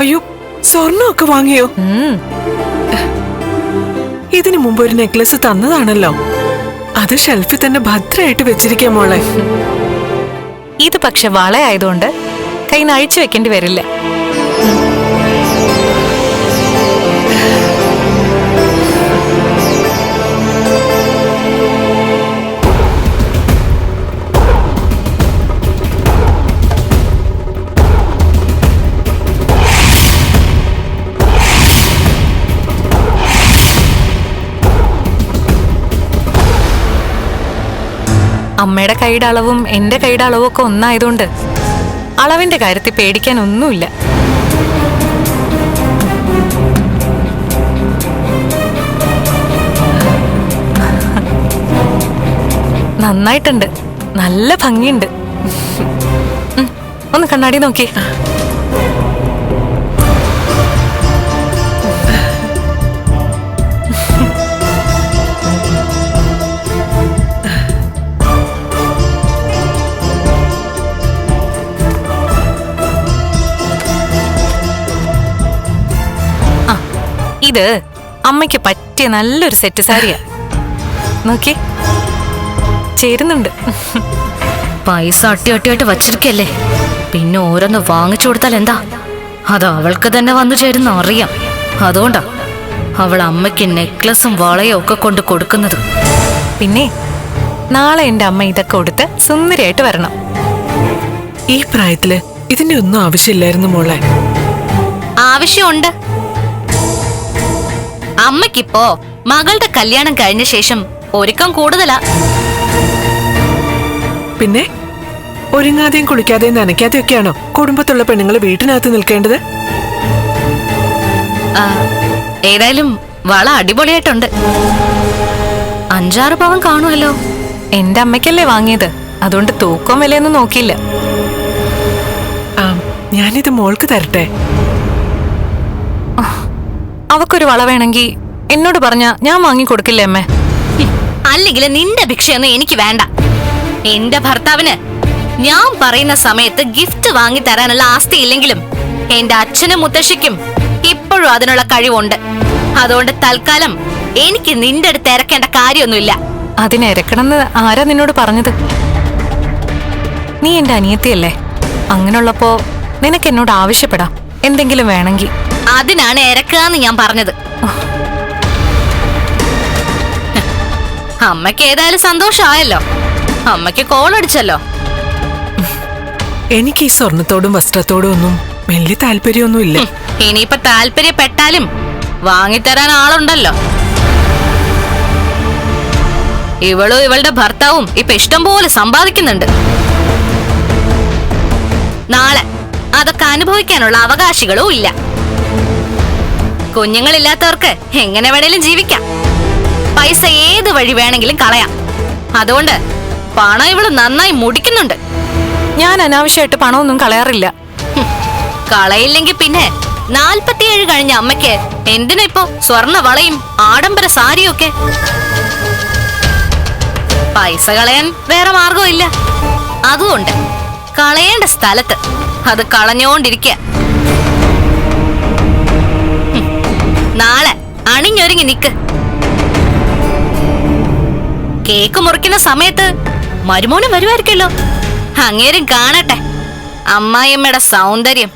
അയ്യോ സ്വർണമൊക്കെ വാങ്ങിയോ? ഇതിനു മുമ്പ് ഒരു നെക്ലസ് തന്നതാണല്ലോ. അത് ഷെൽഫിൽ തന്നെ ഭദ്രമായിട്ട് വെച്ചിരിക്കാം മോളെ. ഇത് പക്ഷെ വളയായതുകൊണ്ട് കൈ നഴിച്ചു വെക്കേണ്ടി വരില്ല. അമ്മയുടെ കൈയുടെ അളവും എന്റെ കൈയുടെ അളവും ഒക്കെ ഒന്നായതുകൊണ്ട് അളവിന്റെ കാര്യത്തിൽ പേടിക്കാൻ ഒന്നുമില്ല നന്നായിട്ടുണ്ട്. നല്ല ഭംഗിയുണ്ട്. ഒന്ന് കണ്ണാടി നോക്കി ഇത് അമ്മയ്ക്ക് പറ്റിയ നല്ലൊരു സെറ്റ് സാരിയാ. നോക്കി ചേരുന്നുണ്ട്. പൈസ അട്ടി അട്ടിയായിട്ട് വച്ചിരിക്കല്ലേ? പിന്നെ ഓരോന്ന് വാങ്ങിച്ചു കൊടുത്താൽ എന്താ? അത് അവൾക്ക് തന്നെ വന്നു ചേരുന്ന അറിയാം. അതുകൊണ്ടാ അവൾ അമ്മയ്ക്ക് നെക്ലസും വളയും ഒക്കെ കൊണ്ട് കൊടുക്കുന്നത്. പിന്നെ നാളെ എന്റെ അമ്മ ഇതൊക്കെ കൊടുത്ത് സുന്ദരിയായിട്ട് വരണം. ഈ പ്രായത്തിൽ ഇതിന്റെ ഒന്നും ആവശ്യമില്ലായിരുന്നു മോളെ. ആവശ്യമുണ്ട്. അമ്മയ്ക്കിപ്പോ മകളുടെ കല്യാണം കഴിഞ്ഞ ശേഷം ഒരുക്കം കൂടുതലാ. പിന്നെ? ഒരുങ്ങാതെയും കുളിക്കാതെയും നനയ്ക്കാതെയൊക്കെയാണോ കുടുംബത്തുള്ള പെണ്ണുങ്ങൾ വീട്ടിനകത്ത് നിൽക്കേണ്ടത്? ആ, ഏതായാലും വള അടിപൊളിയായിട്ടുണ്ട്. അഞ്ചാറ് പവൻ കാണുമല്ലോ. എന്റെ അമ്മയ്ക്കല്ലേ വാങ്ങിയത്? അതുകൊണ്ട് തൂക്കം വിലയൊന്നും നോക്കിയില്ല. ആ ഞാനിത് മോൾക്ക് തരട്ടെ? അവക്കൊരു വള വേണമെങ്കിൽ എന്നോട് പറഞ്ഞ ഞാൻ വാങ്ങി കൊടുക്കില്ലേ അമ്മേ? അല്ലെങ്കിൽ നിന്റെ ഭിക്ഷയൊന്നും എനിക്ക് വേണ്ട. എന്റെ ഭർത്താവിന് ഞാൻ പറയുന്ന സമയത്ത് ഗിഫ്റ്റ് വാങ്ങി തരാനുള്ള ആസ്തി ഇല്ലെങ്കിലും എന്റെ അച്ഛനും മുത്തശ്ശിക്കും ഇപ്പോഴും അതിനുള്ള കഴിവുണ്ട്. അതുകൊണ്ട് തൽക്കാലം എനിക്ക് നിന്റെ അടുത്ത് ഇറക്കേണ്ട കാര്യമൊന്നുമില്ല. അതിനിരക്കണമെന്ന് ആരാ നിന്നോട് പറഞ്ഞത്? നീ എന്റെ അനിയത്തിയല്ലേ? അങ്ങനെയുള്ളപ്പോ നിനക്ക് എന്നോട് ആവശ്യപ്പെടാം. എന്തെങ്കിലും വേണമെങ്കിൽ. അതിനാണ് ഇറക്കാന്ന് ഞാൻ പറഞ്ഞത്. അമ്മയ്ക്ക് ഏതായാലും സന്തോഷമായല്ലോ. അമ്മയ്ക്ക് കോൾ അടിച്ചല്ലോ. എനിക്ക് ഈ സ്വർണത്തോടും വസ്ത്രത്തോടും ഒന്നും വലിയ താല്പര്യമൊന്നുമില്ല. ഇല്ല ഇനിയിപ്പൊ താല്പര്യപ്പെട്ടാലും വാങ്ങിത്തരാൻ ആളുണ്ടല്ലോ. ഇവളും ഇവളുടെ ഭർത്താവും ഇപ്പൊ ഇഷ്ടം പോലെ സമ്പാദിക്കുന്നുണ്ട്. നാളെ അതൊക്കെ അനുഭവിക്കാനുള്ള അവകാശികളും ഇല്ല. കുഞ്ഞുങ്ങളില്ലാത്തവർക്ക് എങ്ങനെ വേണേലും ജീവിക്കാം. പൈസ ഏത് വഴി വേണമെങ്കിലും കളയാം. അതുകൊണ്ട് പണം ഇവൾ നന്നായി മുടിക്കുന്നുണ്ട്. ഞാൻ അനാവശ്യമായിട്ട് പണമൊന്നും കളയാറില്ല. കളയില്ലെങ്കിൽ പിന്നെ നാൽപ്പത്തിയേഴ് കഴിഞ്ഞ അമ്മയ്ക്ക് എന്തിനാ ഇപ്പോ സ്വർണ വളയും ആഡംബര സാരിയും ഒക്കെ പൈസ കളയാൻ വേറെ മാർഗമില്ല അതുകൊണ്ട് കളയേണ്ട സ്ഥലത്ത്. അത് കളഞ്ഞോണ്ടിരിക്കുക നാളെ അണിഞ്ഞൊരുങ്ങി നിക്ക്. കേക്ക് മുറിക്കുന്ന സമയത്ത് മരുമോനും വരുമായിരിക്കല്ലോ അങ്ങേരും കാണട്ടെ. അമ്മായിയമ്മയുടെ സൗന്ദര്യം.